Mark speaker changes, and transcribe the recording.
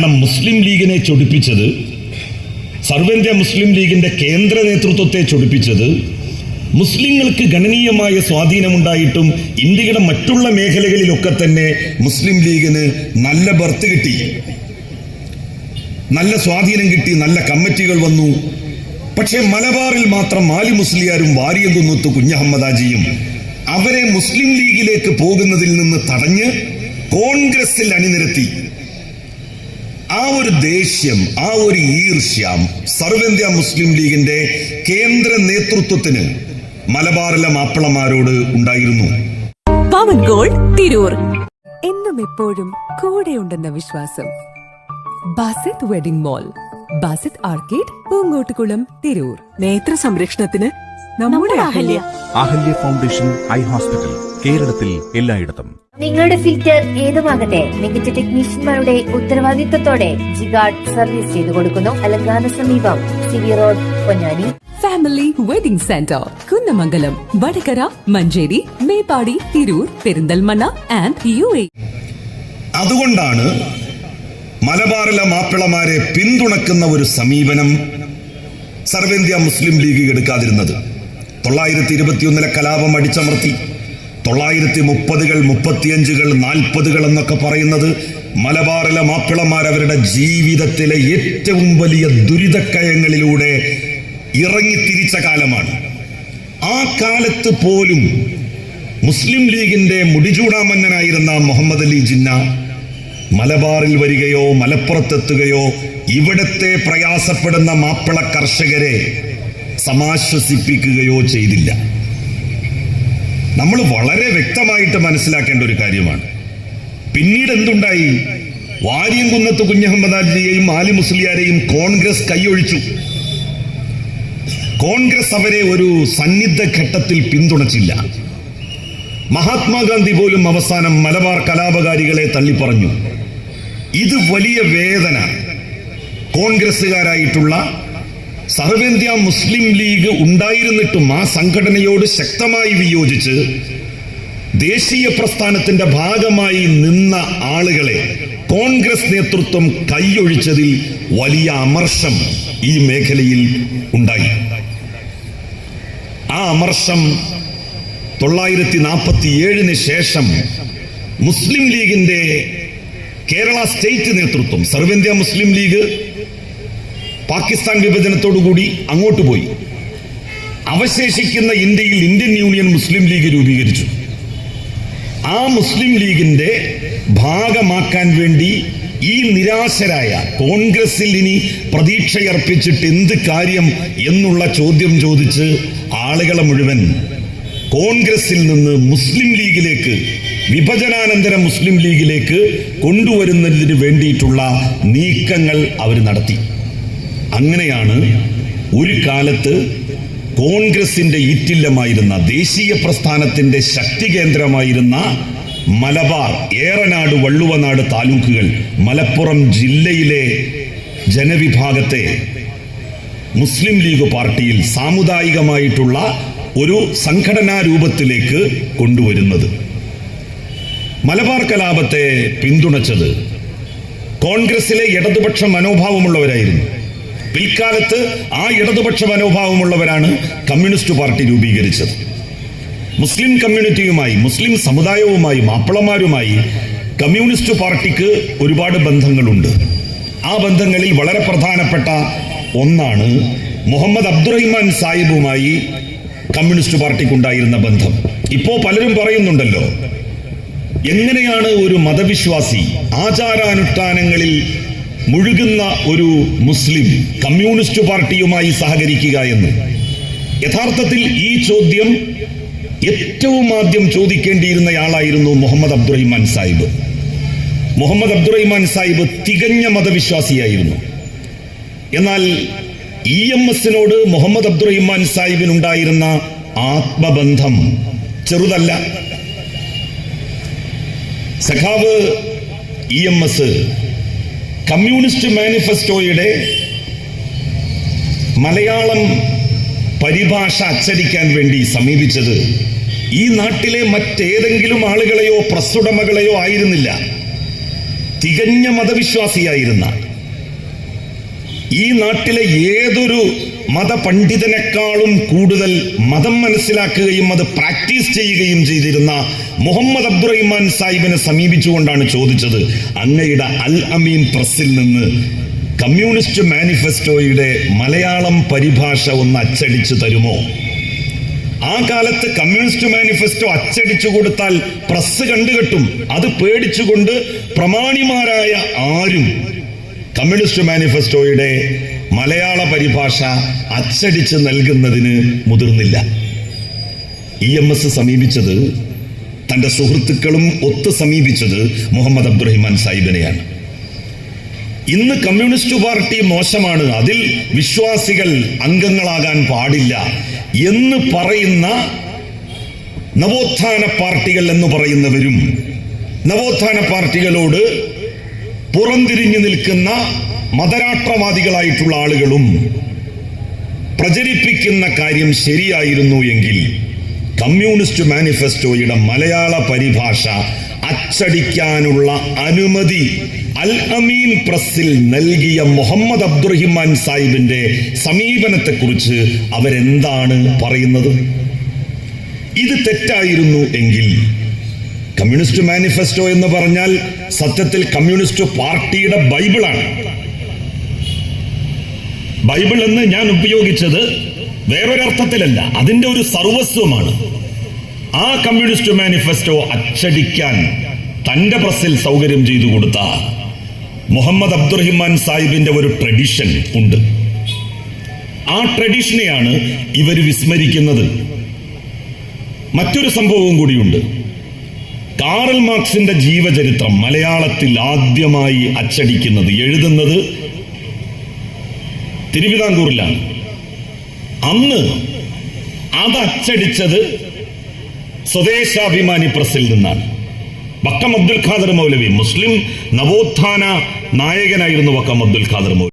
Speaker 1: കാരണം മുസ്ലിം ലീഗിനെ ചൊടിപ്പിച്ചത് സർവന്ത്യ മുസ്ലിം ലീഗിന്റെ കേന്ദ്ര നേതൃത്വത്തെ ചൊടിപ്പിച്ചത് മുസ്ലിങ്ങൾക്ക് ഗണനീയമായ സ്വാധീനമുണ്ടായിട്ടും ഇന്ത്യയുടെ മറ്റുള്ള മേഖലകളിലൊക്കെ തന്നെ മുസ്ലിം ലീഗിന് നല്ല ബർത്ത് കിട്ടി. നല്ല സ്വാധീനം കിട്ടി നല്ല കമ്മിറ്റികൾ വന്നു. പക്ഷേ മലബാറിൽ മാത്രം മാലി മുസ്ലിയാരും വാരിയകുന്നത്ത് കുഞ്ഞഹമ്മദാജിയും അവരെ മുസ്ലിം ലീഗിലേക്ക് പോകുന്നതിൽ നിന്ന് തടഞ്ഞ് കോൺഗ്രസിൽ അണിനിരത്തി. ആ ഒരു ദേഷ്യം ആ ഒരു ഈർഷ്യം സർവേന്ത്യ മുസ്ലിം ലീഗിന്റെ കേന്ദ്ര നേതൃത്വത്തിന് മലബാറിലെ മാപ്പിളമാരോട് ഉണ്ടായിരുന്നു.
Speaker 2: പവൻ ഗോൾ തിരൂർ.
Speaker 3: എന്നും എപ്പോഴും കൂടെയുണ്ടെന്ന വിശ്വാസം. Basith wedding mall Basith arcade Poongottukulam Tirur. നേത്ര സംരക്ഷണത്തിന് നമ്മുടെ Ahalya.
Speaker 4: Ahalya foundation eye hospital കേരളത്തിൽ എല്ലായിടത്തും.
Speaker 5: നിങ്ങളുടെ ഫിൽറ്റർ ഏതുമാകട്ടെ മികച്ച ടെക്നീഷ്യന്മാരുടെ ഉത്തരവാദിത്തത്തോടെ ജിഗാർഡ് സർവീസ് ചെയ്തു കൊടുക്കുന്നു. അലങ്കാന സമീപം CV road Ponnani.
Speaker 3: Family wedding centre Kunnamangalam Vadakara Manjeri Meppadi Tirur Perinthalmanna and U A
Speaker 1: അതുകൊണ്ടാണ് മലബാറിലെ മാപ്പിളമാരെ പിന്തുണക്കുന്ന ഒരു സമീപനം സർവേന്ത്യ മുസ്ലിം ലീഗ് എടുക്കാതിരുന്നത്. തൊള്ളായിരത്തി ഇരുപത്തിയൊന്നിലെ കലാപം അടിച്ചമർത്തി. തൊള്ളായിരത്തി മുപ്പതുകൾ മുപ്പത്തിയഞ്ചുകൾ നാൽപ്പതുകൾ എന്നൊക്കെ പറയുന്നത് മലബാറിലെ മാപ്പിളമാർ അവരുടെ ജീവിതത്തിലെ ഏറ്റവും വലിയ ദുരിതക്കയങ്ങളിലൂടെ ഇറങ്ങിത്തിരിച്ച കാലമാണ്. ആ കാലത്ത് പോലും മുസ്ലിം ലീഗിന്റെ മുടിചൂടാമന്നനായിരുന്ന മുഹമ്മദ് അലി ജിന്ന മലബാറിൽ വരികയോ മലപ്പുറത്തെത്തുകയോ ഇവിടത്തെ പ്രയാസപ്പെടുന്ന മാപ്പിള കർഷകരെ സമാശ്വസിപ്പിക്കുകയോ ചെയ്തില്ല. നമ്മൾ വളരെ വ്യക്തമായിട്ട് മനസ്സിലാക്കേണ്ട ഒരു കാര്യമാണ്. പിന്നീട് എന്തുണ്ടായി? വാര്യംകുന്നത്ത് കുഞ്ഞഹമ്മദാജിയെയും ആലി മുസ്ലിയാരെയും കോൺഗ്രസ് കൈയൊഴിച്ചു. കോൺഗ്രസ് അവരെ ഒരു സന്നിദ്ധ ഘട്ടത്തിൽ പിന്തുണച്ചില്ല. മഹാത്മാഗാന്ധി പോലും അവസാനം മലബാർ കലാപകാരികളെ തള്ളിപ്പറഞ്ഞു. ഇത് വലിയ വേദന. കോൺഗ്രസ്സുകാരായിട്ടുള്ള സർവേന്ത്യ മുസ്ലിം ലീഗ് ഉണ്ടായിരുന്നിട്ടും ആ സംഘടനയോട് ശക്തമായി വിയോജിച്ച് ദേശീയ പ്രസ്ഥാനത്തിന്റെ ഭാഗമായി നിന്ന ആളുകളെ കോൺഗ്രസ് നേതൃത്വം കൈയൊഴിച്ചതിൽ വലിയ അമർഷം ഈ മേഖലയിൽ ഉണ്ടായി. ആ അമർഷം തൊള്ളായിരത്തി നാൽപ്പത്തി ഏഴിന് ശേഷം മുസ്ലിം ലീഗിന്റെ കേരള സ്റ്റേറ്റ് നേതൃത്വം സർവേന്ത്യ മുസ്ലിം ലീഗ് പാകിസ്ഥാൻ വിഭജനത്തോടുകൂടി അങ്ങോട്ട് പോയി. അവശേഷിക്കുന്ന ഇന്ത്യയിൽ ഇന്ത്യൻ യൂണിയൻ മുസ്ലിം ലീഗ് രൂപീകരിച്ചു. ആ മുസ്ലിം ലീഗിന്റെ ഭാഗമാക്കാൻ വേണ്ടി ഈ നിരാശരായ കോൺഗ്രസിൽ ഇനി പ്രതീക്ഷയർപ്പിച്ചിട്ട് എന്ത് കാര്യം എന്നുള്ള ചോദ്യം ചോദിച്ച് ആളുകളെ മുഴുവൻ കോൺഗ്രസിൽ നിന്ന് മുസ്ലിം ലീഗിലേക്ക് വിഭജനാനന്തര മുസ്ലിം ലീഗിലേക്ക് കൊണ്ടുവരുന്നതിന് വേണ്ടിയിട്ടുള്ള നീക്കങ്ങൾ അവർ നടത്തി. അങ്ങനെയാണ് ഒരു കാലത്ത് കോൺഗ്രസിന്റെ ഈറ്റില്ലമായിരുന്ന ദേശീയ പ്രസ്ഥാനത്തിന്റെ ശക്തി കേന്ദ്രമായിരുന്ന മലബാർ ഏറനാട് വള്ളുവനാട് താലൂക്കുകൾ മലപ്പുറം ജില്ലയിലെ ജനവിഭാഗത്തെ മുസ്ലിം ലീഗ് പാർട്ടിയിൽ സാമുദായികമായിട്ടുള്ള ഒരു സംഘടനാ രൂപത്തിലേക്ക് കൊണ്ടുവരുന്നത്. മലബാർ കലാപത്തെ പിന്തുണച്ചത് കോൺഗ്രസിലെ ഇടതുപക്ഷ മനോഭാവമുള്ളവരായിരുന്നു. പിൽക്കാലത്ത് ആ ഇടതുപക്ഷ മനോഭാവമുള്ളവരാണ് കമ്മ്യൂണിസ്റ്റ് പാർട്ടി രൂപീകരിച്ചത്. മുസ്ലിം കമ്മ്യൂണിറ്റിയുമായി മുസ്ലിം സമുദായവുമായി മാപ്പിളമാരുമായി കമ്മ്യൂണിസ്റ്റ് പാർട്ടിക്ക് ഒരുപാട് ബന്ധങ്ങളുണ്ട്. ആ ബന്ധങ്ങളിൽ വളരെ പ്രധാനപ്പെട്ട ഒന്നാണ് മുഹമ്മദ് അബ്ദുറഹിമാൻ സാഹിബുമായി കമ്മ്യൂണിസ്റ്റ് പാർട്ടിക്കുണ്ടായിരുന്ന ബന്ധം. ഇപ്പോൾ പലരും പറയുന്നുണ്ടല്ലോ എങ്ങനെയാണ് ഒരു മതവിശ്വാസി ആചാരാനുഷ്ഠാനങ്ങളിൽ മുഴുകുന്ന ഒരു മുസ്ലിം കമ്മ്യൂണിസ്റ്റ് പാർട്ടിയുമായി സഹകരിക്കുക എന്ന്. യഥാർത്ഥത്തിൽ ഈ ചോദ്യം ഏറ്റവും ആദ്യം ചോദിക്കേണ്ടിയിരുന്നയാളായിരുന്നു മുഹമ്മദ് അബ്ദുറഹിമാൻ സാഹിബ്. മുഹമ്മദ് അബ്ദുറഹിമാൻ സാഹിബ് തികഞ്ഞ മതവിശ്വാസിയായിരുന്നു. എന്നാൽ ഇ എം എസിനോട് മുഹമ്മദ് അബ്ദുറഹിമാൻ സാഹിബിനുണ്ടായിരുന്ന ആത്മബന്ധം ചെറുതല്ല. സഖാവ് ഇ എം എസ് കമ്മ്യൂണിസ്റ്റ് മാനിഫെസ്റ്റോയുടെ മലയാളം പരിഭാഷ അച്ചടിക്കാൻ വേണ്ടി സമീപിച്ചത് ഈ നാട്ടിലെ മറ്റേതെങ്കിലും ആളുകളെയോ പ്രസുടമകളെയോ ആയിരുന്നില്ല. തികഞ്ഞ മതവിശ്വാസിയായിരുന്ന. ഈ നാട്ടിലെ ഏതൊരു മതപണ്ഡിതനേക്കാളും കൂടുതൽ മതം മനസ്സിലാക്കുകയും അത് പ്രാക്ടീസ് ചെയ്യുകയും ചെയ്തിരുന്ന മുഹമ്മദ് അബ്ദുറഹിമാൻ സാഹിബിനെ സമീപിച്ചുകൊണ്ടാണ് ചോദിച്ചത്. അങ്ങയുടെ അൽ അമീൻ പ്രസിൽ നിന്ന് കമ്മ്യൂണിസ്റ്റ് മാനിഫെസ്റ്റോയുടെ മലയാളം പരിഭാഷ ഒന്ന് അച്ചടിച്ചു തരുമോ? ആ കാലത്ത് കമ്മ്യൂണിസ്റ്റ് മാനിഫെസ്റ്റോ അച്ചടിച്ചു കൊടുത്താൽ പ്രസ് കണ്ടുകെട്ടും. അത് പേടിച്ചുകൊണ്ട് പ്രമാണിമാരായ ആരും കമ്മ്യൂണിസ്റ്റ് മാനിഫെസ്റ്റോയുടെ മലയാള പരിഭാഷ അച്ചടിച്ച് നൽകുന്നതിന് മുതിർന്നില്ല. ഇ എം എസ് സമീപിച്ചത് തന്റെ സുഹൃത്തുക്കളും ഒത്ത് സമീപിച്ചത് മുഹമ്മദ് അബ്ദുറഹിമാൻ സാഹിബിനെയാണ്. ഇന്ന് കമ്മ്യൂണിസ്റ്റ് പാർട്ടി മോശമാണ് അതിൽ വിശ്വാസികൾ അംഗങ്ങളാകാൻ പാടില്ല എന്ന് പറയുന്ന നവോത്ഥാന പാർട്ടികൾ എന്ന് പറയുന്നവരും നവോത്ഥാന പാർട്ടികളോട് പുറംതിരിഞ്ഞു നിൽക്കുന്ന മതരാഷ്ട്രവാദികളായിട്ടുള്ള ആളുകളും പ്രചരിപ്പിക്കുന്ന കാര്യം ശരിയായിരുന്നു എങ്കിൽ കമ്മ്യൂണിസ്റ്റ് മാനിഫെസ്റ്റോയുടെ മലയാള പരിഭാഷ അച്ചടിക്കാനുള്ള അനുമതി അൽ അമീൻ പ്രസിൽ നൽകിയ മുഹമ്മദ് അബ്ദുറഹിമാൻ സാഹിബിന്റെ സമീപനത്തെക്കുറിച്ച് അവരെന്താണ് പറയുന്നത്? ഇത് തെറ്റായിരുന്നു എങ്കിൽ കമ്മ്യൂണിസ്റ്റ് മാനിഫെസ്റ്റോ എന്ന് പറഞ്ഞാൽ സത്യത്തിൽ കമ്മ്യൂണിസ്റ്റ് പാർട്ടിയുടെ ബൈബിളാണ്. ബൈബിൾ എന്ന് ഞാൻ ഉപയോഗിച്ചത് വേറൊരർത്ഥത്തിലല്ല. അതിന്റെ ഒരു സർവസ്വമാണ്. ആ കമ്മ്യൂണിസ്റ്റ് മാനിഫെസ്റ്റോ അച്ചടിക്കാൻ തന്റെ പ്രസിൽ സൗകര്യം ചെയ്തു കൊടുത്ത മുഹമ്മദ് അബ്ദുറഹിമാൻ സാഹിബിന്റെ ഒരു ട്രഡിഷൻ ഉണ്ട്. ആ ട്രഡീഷനെയാണ് ഇവർ വിസ്മരിക്കുന്നത്. മറ്റൊരു സംഭവവും കൂടിയുണ്ട്. കാറൽ മാർക്സിന്റെ ജീവചരിത്രം മലയാളത്തിൽ ആദ്യമായി അച്ചടിക്കുന്നത് എഴുതുന്നത് തിരുവിതാംകൂറിലാണ്. അന്ന് അത് അച്ചടിച്ചത് സ്വദേശാഭിമാനി പ്രസിൽ നിന്നാണ്. വക്കം അബ്ദുൽ ഖാദർ മൗലവി മുസ്ലിം നവോത്ഥാന നായകനായിരുന്നു വക്കം അബ്ദുൽ ഖാദർ മൗലവി.